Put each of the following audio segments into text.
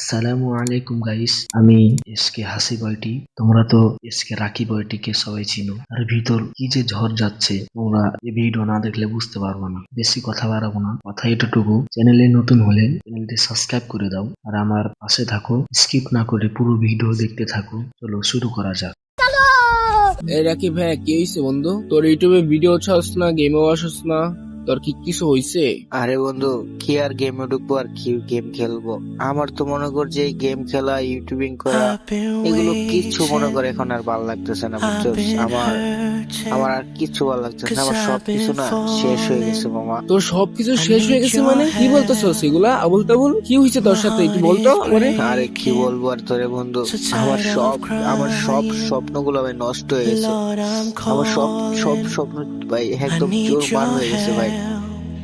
আসসালামু আলাইকুম গাইস আমি এসকে হাসি বয়টি তোমরা তো এস এসকে রাকি বয়টিকে সবাই চিনো। আর ভিতর কি যে ঝড় যাচ্ছে, তোমরা এই ভিডিও না দেখলে বুঝতে পারব না। বেশি কথা বাড়াবো না, কথা এতটুকু। চ্যানেলে নতুন হলে চ্যানেলটি সাবস্ক্রাইব করে দাও। আর আমার পাশে থাকো স্কিপ না করে পুরো ভিডিও দেখতে থাকো। চলো শুরু করা যাক। এই রাকি ভাই, কি হইছে বন্ধু? তোর ইউটিউবে ভিডিও ছাড়ছ না গেমও আসছ না? তোর কি কিছু হইছে? আরে বন্ধু কি আর গেমে ঢুকবো আর কি গেম খেলব? আমার তো মনে কর যে গেম খেলা ইউটিউবিং করা এগুলো কিচ্ছু মনে করে এখন আর ভালো লাগতেছে না বুঝছ আমার আমার আর কিচ্ছু ভালো লাগতেছে না আমার সব কিছু না শেষ হয়ে গেছে মামা। তোর সবকিছু শেষ হয়ে গেছে মানে? কি বলতেছ সেগুলা আবুল তাবুল কি হইছে তোর সাথে? একটু বলতো আরে কি বলব আর তোরে বন্ধু আমার সব আমার সব স্বপ্নগুলো ভাই নষ্ট হয়ে গেছে। আমার সব সব স্বপ্ন ভাই একদম জোর বার হয়ে গেছে ভাই।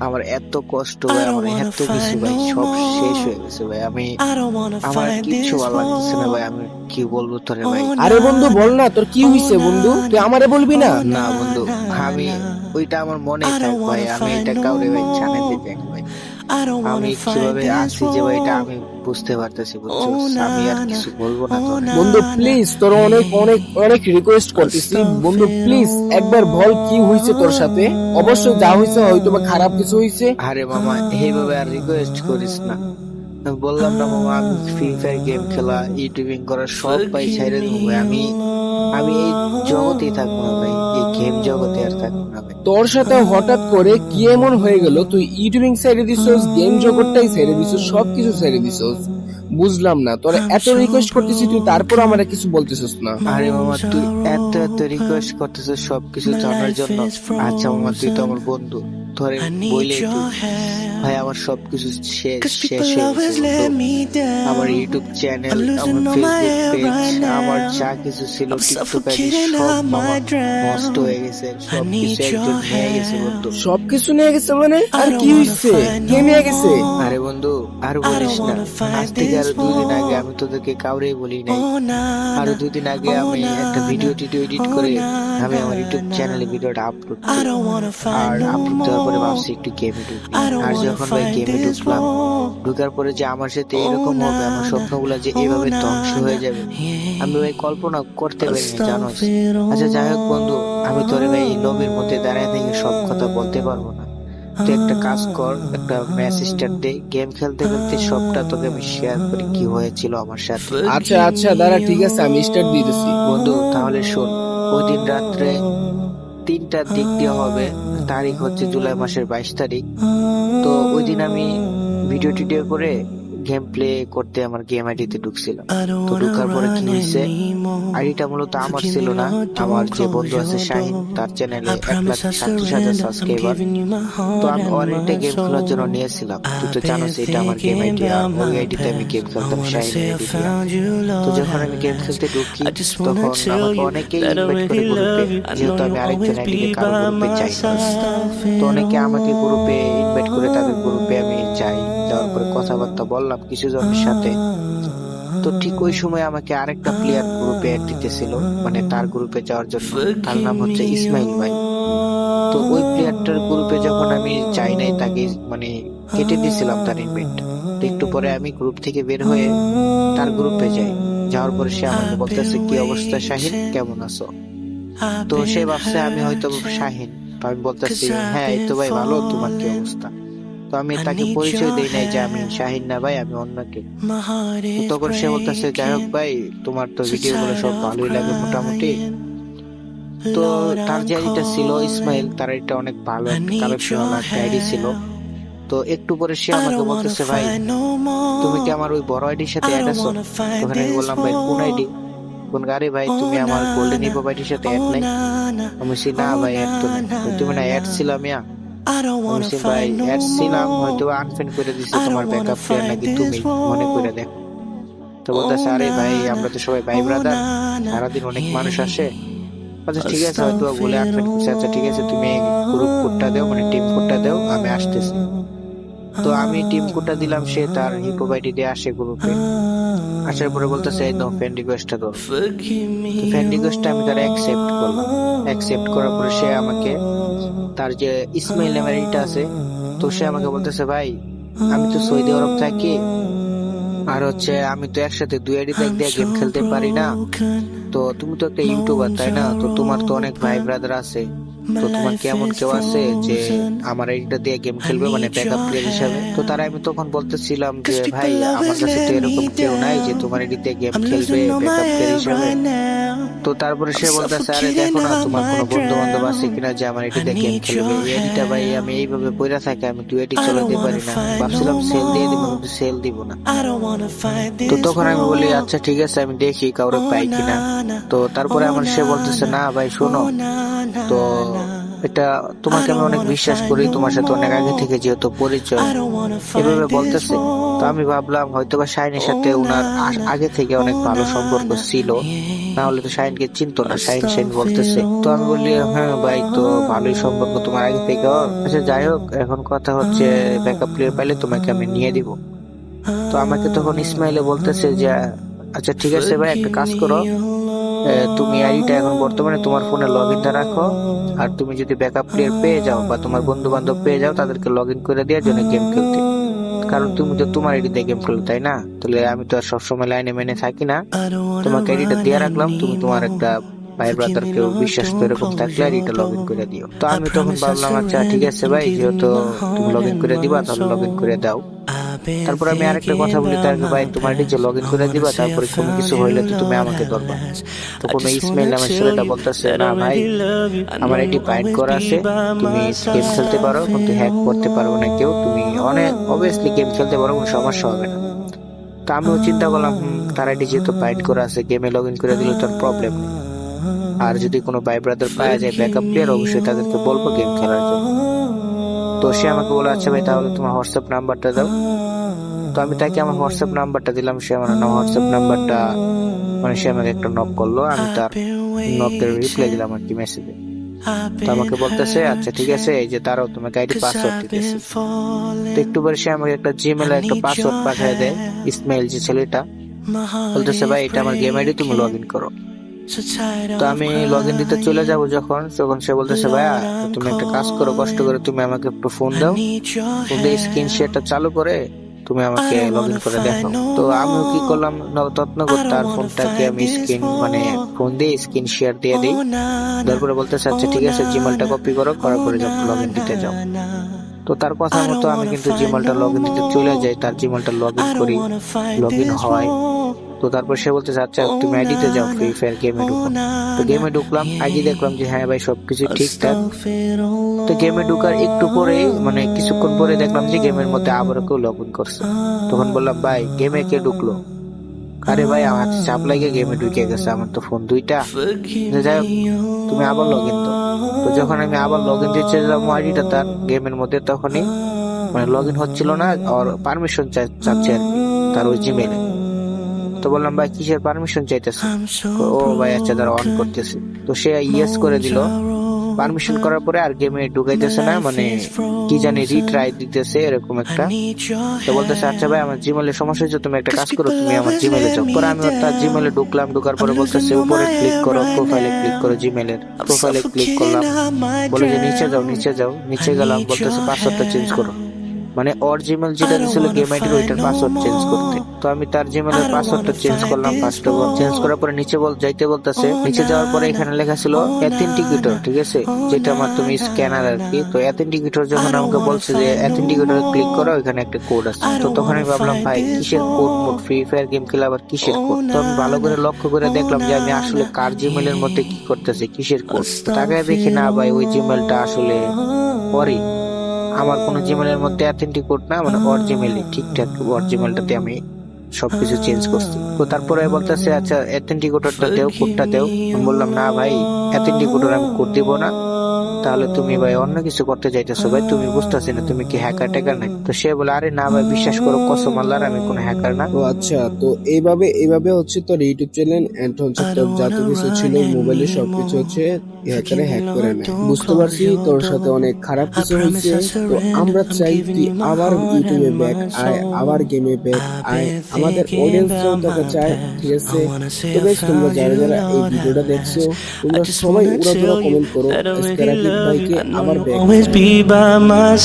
আমার এত কষ্ট ভাই আমার এত কিছু ভাই সব শেষ হয়ে গেছে ভাই আমি আমার কিছু ভালো লাগছে না ভাই আমি কি বলব তোরে ভাই? আরে বন্ধু বল না তোর কি হইছে বন্ধু? তুই আমারে বলবি না? না বন্ধু আমি ওইটা আমার মনে থাক ভাই আমি এটা কাউরে ভাই জানাতে চাই ভাই। আমি কীভাবে আছি যে এটা আমি বুঝতে পারতেছি বুঝছ? আমি আর কিছু বলব না তোরে। বন্ধু প্লিজ তোর অনেক অনেক অনেক রিকোয়েস্ট করতেছি। বন্ধু প্লিজ একবার বল কি হইছে তোর সাথে। অবশ্যই যা হইছে হয়তো বা খারাপ কিছু হইছে। আরে মামা এইভাবে আর রিকোয়েস্ট করিস না। বললাম না মামা আমি ফ্রি ফায়ার গেম খেলা ইউটিউবিং করা সব ভাই ছেড়ে দেবো আমি আমি এই জগতেই থাকব না ভাই এই গেম জগতে আর থাকব না ভাই। তোর সাথে হঠাৎ করে কি এমন হয়ে গেল? তুই ইউটিউবিং ছেড়ে দিছস গেম জগৎটাই ছেড়ে দিছস সবকিছু ছেড়ে দিছস। বুঝলাম না তোর এত রিকোয়েস্ট করতেছি তুই তারপর আমার কিছু বলতেছিস না। আরে মামা তুই এত এত রিকোয়েস্ট করতেছিস সবকিছু জানার জন্য। আচ্ছা মামা তুই তো আমার বন্ধু। ধরে বইলে ভাই আমার সবকিছু শেষ। আমার ইউটিউব চ্যানেল আমার ফেসবুক পেজ আমার যা কিছু ছিল টিকটক সব মামা নষ্ট হয়ে গেছে সবকিছু একজন নিয়ে গেছে বন্ধু। সবকিছু নিয়ে গেছে মানে? আর কি হইছে? কে নিয়ে গেছে? আরে বন্ধু আর বলিস না আজ থেকে আরও দুই দিন আগে আমি তোদেরকে কাউরেই বলি নাই। আরও দুই দিন আগে আমি একটা ভিডিও টিডিও এডিট করে আমি আমার ইউটিউব চ্যানেলে ভিডিওটা আপলোড করি। আর আপলোড পরে ভাবছি একটু গেমে ঢুকি আর যখন ভাই গেমে ঢুকলাম ঢুকার পরে যে আমার সাথে এরকম হবে আমার স্বপ্নগুলো যে এভাবে ধ্বংস হয়ে যাবে আমি ভাই কল্পনা করতে পারিনি জানো আচ্ছা যাই হোক বন্ধু আমি তোরে ভাই লবির মধ্যে দাঁড়ায় থেকে সব কথা বলতে পারব না। তুই একটা কাজ কর একটা মেসেজ দে গেম খেলতে খেলতে সবটা তোকে আমি শেয়ার করি কি হয়েছিল আমার সাথে। আচ্ছা আচ্ছা দাঁড়া ঠিক আছে আমি স্টার্ট দিতেছি। বন্ধু তাহলে শোন ওই দিন রাত্রে তিনটার দিক দিয়ে হবে। তারিখ হচ্ছে জুলাই মাসের বাইশ তারিখ। তো ওই দিন আমি ভিডিও টিডিও করে গেম প্লে করতে আমার গেম আইডিতে ঢুকছিলাম তো ঢুকার পরে কি হয়েছে? আইডিটা মূলত আমার ছিল না। আমার যে বন্ধু আছে শাহিন তার চ্যানেলে এক লাখ সাতত্রিশ হাজার সাবস্ক্রাইবার তো আমি অনেকটা গেম খেলার জন্য নিয়েছিলাম। তুই তো জানোস এটা আমার গেম আইডি আর ওই আইডিতে আমি গেম খেলতাম শাহিন তো যখন আমি গেম খেলতে ঢুকি তখন আমাকে অনেকেই ইনভাইট করে গ্রুপে যেহেতু আমি আরেকজন আইডিকে কারও গ্রুপে চাই তো অনেকে আমাকে গ্রুপে ইনভাইট করে তাদের গ্রুপে আমি যাই। যাওয়ার পরে কথাবার্তা বললাম কিছু জনের সাথে, তো ঠিক ওই সময় আমাকে আরেকটা প্লেয়ার গ্রুপে অ্যাড দিতেছিল মানে তার গ্রুপে যাওয়ার জন্য। তার নাম হচ্ছে ইসমাইল ভাই। তো ওই প্লেয়ারটার গ্রুপে যখন আমি যাই নাই, তাকে মানে কেটে দিয়েছিলাম তার ইনভাইট তো একটু পরে আমি গ্রুপ থেকে বের হয়ে তার গ্রুপে যাই। যাওয়ার পরে সে আমাকে বলতেছে, কি অবস্থা শাহিন? কেমন আছো? তো সে ভাবছে, আমি হয়তো শাহিন। আমি বলতেছি হ্যাঁ এই তো ভাই, ভালো। তোমার কি অবস্থা? তো আমি তাকে পরিচয় দেই নাই যে আমি শাহিন না ভাই আমি অন্য তো তখন সে বলতেছে যাই হোক ভাই তোমার তো ভিডিও গুলো সব ভালোই লাগে মোটামুটি। তো তার যে আইডিটা ছিল ইসমাইল তার এটা অনেক ভালো একটা কালেকশন একটা আইডি ছিল। তো একটু পরে সে আমাকে বলতেছে ভাই তুমি কি আমার ওই বড় আইডির সাথে অ্যাড আছো? তখন আমি বললাম ভাই কোন আইডি? কোন গাড়ি ভাই তুমি আমার গোল্ডেন হিপ আইডির সাথে অ্যাড নাই? আমি বলছি না ভাই অ্যাড তো তুমি না অ্যাড ছিলাম ইয়া? আমি বলছি ভাই অ্যাড ছিলাম হয়তো আনফ্রেন্ড করে দিছে তোমার ব্যাকআপ প্লেয়ার নাকি তুমি মনে করে দেখো তো বলতেছে আরে ভাই আমরা তো সবাই ভাই ব্রাদার সারাদিন অনেক মানুষ আসে। আচ্ছা ঠিক আছে হয়তো বলে আনফ্রেন্ড করছে আচ্ছা ঠিক আছে তুমি গ্রুপ কোডটা দাও মানে টিম কোডটা দাও আমি আসতেছি। তো আমি টিম কোডটা দিলাম সে তার হিপো আইডি দিয়ে আসে গ্রুপে আসার পরে বলতেছে একদম ফ্রেন্ড রিকোয়েস্টটা দাও। ফ্রেন্ড রিকোয়েস্টটা আমি তার অ্যাকসেপ্ট করলাম। অ্যাকসেপ্ট করার পরে সে আমাকে তার যে ইসমাইল আইডিটা আছে, তো সে আমাকে বলতেছে, ভাই, আমি তো সৌদি আরব থাকি, আর হচ্ছে আমি তো একসাথে দুই আইডি ব্যাগ দিয়ে গেম খেলতে পারি না। তো তুমি তো একটা ইউটিউবার তাই না? তো তোমার তো অনেক ভাই ব্রাদার আছে। তো তোমার কেমন কেউ আছে যে আমার আইডিটা দিয়ে গেম খেলবে মানে ব্যাকআপ প্লেয়ার হিসাবে? তো তারা আমি তখন বলতেছিলাম যে ভাই আমার কাছে তো এরকম কেউ নাই যে তোমার আইডিতে গেম খেলবে ব্যাকআপ প্লেয়ার হিসাবে? তো তারপরে সে বলতেছে আরে দেখো না তোমার কোনো বন্ধু বান্ধব আছে কিনা যে আমার এটিতে গেম খেলবে? এই ভাই আমি এইভাবে পড়ে থাকি আমি দুই আইডি চালাতে পারি না। ভাবছিলাম সেল দিয়ে দিব কিন্তু সেল দিব না। তো তখন আমি বলি আচ্ছা ঠিক আছে আমি দেখি কাউরে পাই কিনা। তো তারপরে আমার সে বলতেছে না ভাই শোনো। তো এটা তোমাকে আমি অনেক বিশ্বাস করি তোমার সাথে অনেক আগে থেকে যেহেতু পরিচয়। এভাবে বলতেছে তো আমি ভাবলাম হয়তো বা শাইনের সাথে উনার আগে থেকে অনেক ভালো সম্পর্ক ছিল না হলে তো শাইনকে চিনতো না শাইন শাইন বলতেছে। তো আমি বললি হ্যাঁ ভাই তো ভালোই সম্পর্ক তোমার আগে থেকে। আচ্ছা যাই হোক এখন কথা হচ্ছে ব্যাকআপ প্লেয়ার পাইলে তোমাকে আমি নিয়ে দিব। তো আমাকে তখন ইসমাইলে বলতেছে যে আচ্ছা ঠিক আছে ভাই একটা কাজ করো। তুমি আইডিটা এখন বর্তমানে তোমার ফোনে লগ ইনটা রাখো। আর তুমি যদি ব্যাকআপ প্লেয়ার পেয়ে যাও বা তোমার বন্ধু বান্ধব পেয়ে যাও, তাদেরকে লগ ইন করে দেওয়ার জন্য গেম খেলতে। কারণ তুমি তো তোমার আইডিতে গেম খেলো, তাই না? তাহলে আমি তো আর সবসময় লাইনে মেনে থাকি না। তোমাকে আইডিটা দিয়ে রাখলাম, তুমি তোমার একটা ভাই ব্রাদার কেউ বিশ্বাস তো এরকম থাকলে আইডিটা লগ ইন করে দিও। তো আমি তখন ভাবলাম আচ্ছা ঠিক আছে ভাই, যেহেতু তুমি লগ ইন করে দিবা, তাহলে লগ ইন করে দাও। তারপর আমি আরেকটা কথা বলি তাকে ভাই তোমার যে লগ ইন করে দিবা তারপরে কোনো কিছু হইলে তো তুমি আমাকে ধরবা। তো কোনো ইসমাইল আমার ছেলেটা বলতেছে না ভাই আমার এটি বাইন্ড করা আছে তুমি গেম খেলতে পারো কিন্তু হ্যাক করতে পারব না কেউ তুমি অনেক অবভিয়াসলি গেম খেলতে পারো কোনো সমস্যা হবে না। তো আমিও চিন্তা করলাম তার আইডি যেহেতু বাইন্ড করা আছে গেমে লগ ইন করে দিলে তোর প্রবলেম নেই। আর যদি কোনো ভাই ব্রাদার পাওয়া যায় ব্যাকআপ প্লেয়ার অবশ্যই তাদেরকে বলব গেম খেলার জন্য। তো সে আমাকে বলে আচ্ছা ভাই তাহলে তোমার হোয়াটসঅ্যাপ নাম্বারটা দাও। তো আমি তাকে আমার হোয়াটসঅ্যাপ নাম্বারটা দিলাম সে আমার হোয়াটসঅ্যাপ নাম্বারটা মানে সে আমাকে একটা নক করল আমি তার নকের রিপ্লাই দিলাম আর কি মেসেজে তো আমাকে বলতেছে আচ্ছা ঠিক আছে এই যে তারাও তোমাকে আইডি পাসওয়ার্ড দিতেছে তো একটু পরে সে আমাকে একটা জিমেলে একটা পাসওয়ার্ড পাঠিয়ে দেয় ইসমাইল যে ছেলেটা। বলতেছে ভাই এটা আমার গেম আইডি তুমি লগ ইন করো। তো আমি লগ ইন দিতে চলে যাব যখন তখন সে বলতেছে ভাইয়া তুমি একটা কাজ করো কষ্ট করে তুমি আমাকে একটু ফোন দাও। ফোন দিয়ে স্ক্রিন শেয়ারটা চালু করে তুমি আমাকে লগ ইন করে দেখো তো আমিও কি করলাম? যত্ন করতে আর ফোনটাকে আমি স্ক্রিন মানে ফোন দিয়ে স্ক্রিন শেয়ার দিয়ে দিই। তারপরে বলতে চাচ্ছে ঠিক আছে জিমেলটা কপি করো করার পরে যখন লগ ইন দিতে যাও। তো তার কথা মতো আমি কিন্তু জিমেলটা লগ ইন দিতে চলে যাই তার জিমেলটা লগ ইন করি লগ ইন হয়। তো তারপর সে বলতেছে আচ্ছা তুমি আইডিতে যাও ফ্রি ফায়ার গেমে ঢুকো। তো গেমে ঢুকলাম আইডি দেখলাম যে হ্যাঁ ভাই সবকিছু ঠিকঠাক তো গেমে ঢুকার একটু পরে মানে কিছুক্ষণ পরে দেখলাম যে গেমের মধ্যে আবার কেউ লগ ইন করছে। তখন বললাম ভাই গেমে কে ঢুকলো? আরে ভাই আমার চাপ লাগে গেমে ঢুকে গেছে আমার তো ফোন দুইটা। যাই হোক তুমি আবার লগ ইন তো যখন আমি আবার লগ ইন দিতে দিলাম আইডিটা তার গেমের মধ্যে তখনই মানে লগ ইন হচ্ছিল না আর পারমিশন চাচ্ছে আর কি তার ওই জিমেলে তো বললাম ভাই কিসের পারমিশন চাইতেছে? ও ভাই আচ্ছা তারা অন করতেছে। তো সে ইয়েস করে দিল। পারমিশন করার পরে আর গেমে ঢুকাইতেছে না মানে কি জানি রিট্রাই দিতেছে এরকম একটা। তো বলতেছে আচ্ছা ভাই আমার জিমেলে সমস্যা হচ্ছে তুমি একটা কাজ করো তুমি আমার জিমেলে যাও। পরে আমি তার জিমেলে ঢুকলাম ঢুকার পরে বলতেছে উপরে ক্লিক করো প্রোফাইলে ক্লিক করো জিমেলের প্রোফাইলে ক্লিক করলাম। বলে যে নিচে যাও নিচে যাও নিচে গেলাম। বলতেছে পাসওয়ার্ডটা চেঞ্জ করো। মানে ওর জিমেল যেটা দিছিল গেম আইডির ওইটার পাসওয়ার্ড চেঞ্জ করতে। তো আমি তার জিমেলের পাসওয়ার্ডটা চেঞ্জ করলাম ফার্স্ট অফ অল চেঞ্জ করার পরে নিচে বল যাইতে বলতেছে। নিচে যাওয়ার পরে এখানে লেখা ছিল অ্যাথেন্টিকেটর ঠিক আছে? যেটা মাধ্যমে স্ক্যানার আর কি তো অ্যাথেন্টিকেটর যখন আমাকে বলছে যে অ্যাথেন্টিকেটর ক্লিক করো ওখানে একটা কোড আছে। তো তখন আমি ভাবলাম ভাই কিসের code mod Free Fire game খেলে আবার কিসের কোড তো আমি ভালো করে লক্ষ্য করে দেখলাম যে আমি আসলে কার জিমেলের মধ্যে কি করতেছি কিসের কোড তাকায় দেখি না ভাই ওই জিমেলটা আসলে পরে। আমার কোনো জিমেলের মধ্যে অ্যাথেন্টিক কোড না মানে ওর জিমেলই ঠিকঠাক ওর জিমেলটাতে আমি সবকিছু চেঞ্জ করছি। তো তারপরে বলতেছে আচ্ছা অ্যাথেন্টিক কোডটা দেও কোডটা দেও। আমি বললাম না ভাই অ্যাথেন্টিক কোডের আমি কোড দিব না। তাহলে তুমি ভাই অন্য কিছু করতে চাইতেছো ভাই তুমি বুঝতেছি না তুমি কি হ্যাকার ট্যাকার নাই তো সে বলে আরে না ভাই বিশ্বাস করো কসম আল্লাহর আমি কোনো হ্যাকার না। তো আচ্ছা তো এইভাবে এইভাবে হচ্ছে তোর ইউটিউব চ্যানেল এন্ড হচ্ছে তোর যত কিছু ছিল মোবাইলে সবকিছু হচ্ছে হ্যাকারে হ্যাক করে নেয়। বুঝতে পারছি তোর সাথে অনেক খারাপ কিছু হয়েছে। তো আমরা চাই তুই আবার ইউটিউবে ব্যাক আয় আবার গেমে ব্যাক আয় আমাদের তোকে চায় ঠিক আছে? তো বেশ তোমরা যারা যারা এই ভিডিওটা দেখছ তোমরা সবাই উড়া কমেন্ট করো love you. I know you'll always be by my side.